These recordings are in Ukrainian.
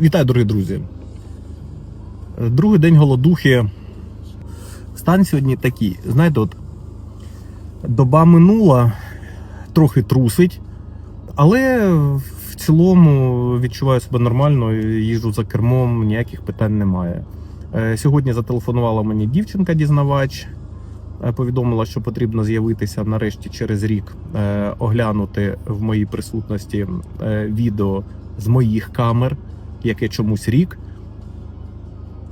Вітаю, дорогі друзі. Другий день голодухи. Стан сьогодні такий. Знаєте, от доба минула, трохи трусить, але в цілому відчуваю себе нормально, їжджу за кермом, ніяких питань немає. Е, Сьогодні зателефонувала мені дівчинка-дізнавач, е, повідомила, що потрібно з'явитися нарешті через рік, е, оглянути в моїй присутності відео з моїх камер, яке чомусь рік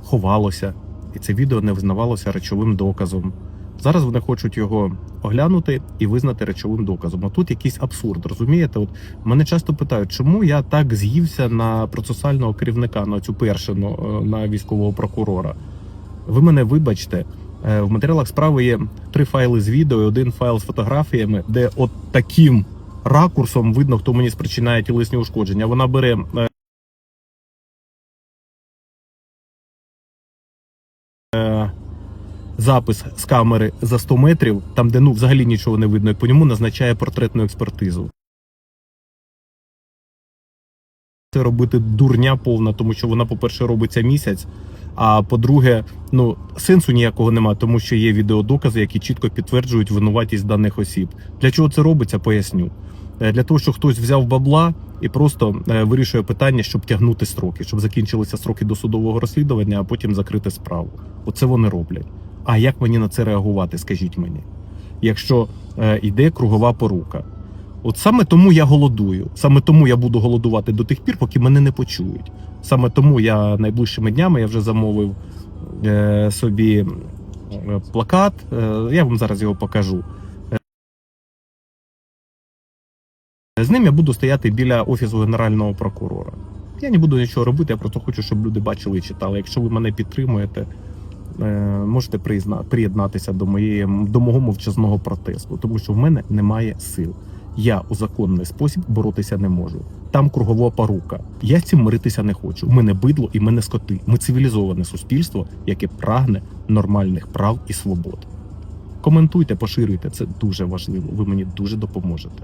ховалося, і це відео не визнавалося речовим доказом. Зараз вони хочуть його оглянути і визнати речовим доказом. А тут якийсь абсурд, розумієте? От мене часто питають, чому я так з'ївся на процесуального керівника, на цю першину, е, на військового прокурора. Ви мене вибачте. е, В матеріалах справи є три файли з відео і один файл з фотографіями, де от таким ракурсом видно, хто мені спричиняє тілесні ушкодження. Вона бере запис з камери за 100 метрів, там, де ну взагалі нічого не видно, і по ньому назначає портретну експертизу. Це робити дурня повна, тому що вона, по-перше, робиться місяць. А по-друге, ну сенсу ніякого немає, тому що є відеодокази, які чітко підтверджують винуватість даних осіб. Для чого це робиться, поясню. Е, Для того, щоб хтось взяв бабла і просто е, вирішує питання, щоб тягнути строки, щоб закінчилися строки досудового розслідування, а потім закрити справу. Оце вони роблять. А як мені на це реагувати? Скажіть мені, якщо е, йде кругова порука. От саме тому я голодую. Саме тому я буду голодувати до тих пір, поки мене не почують. Саме тому я найближчими днями я вже замовив е, собі плакат. Е, я вам зараз його покажу. З ним я буду стояти біля офісу генерального прокурора. Я не буду нічого робити, я просто хочу, щоб люди бачили і читали. Якщо ви мене підтримуєте, е, можете приєднатися до моєї до мого мовчазного протесту, тому що в мене немає сил. Я у законний спосіб боротися не можу. Там кругова порука. Я цим миритися не хочу. Ми не бидло і ми не скоти. Ми цивілізоване суспільство, яке прагне нормальних прав і свобод. Коментуйте, поширюйте. Це дуже важливо. Ви мені дуже допоможете.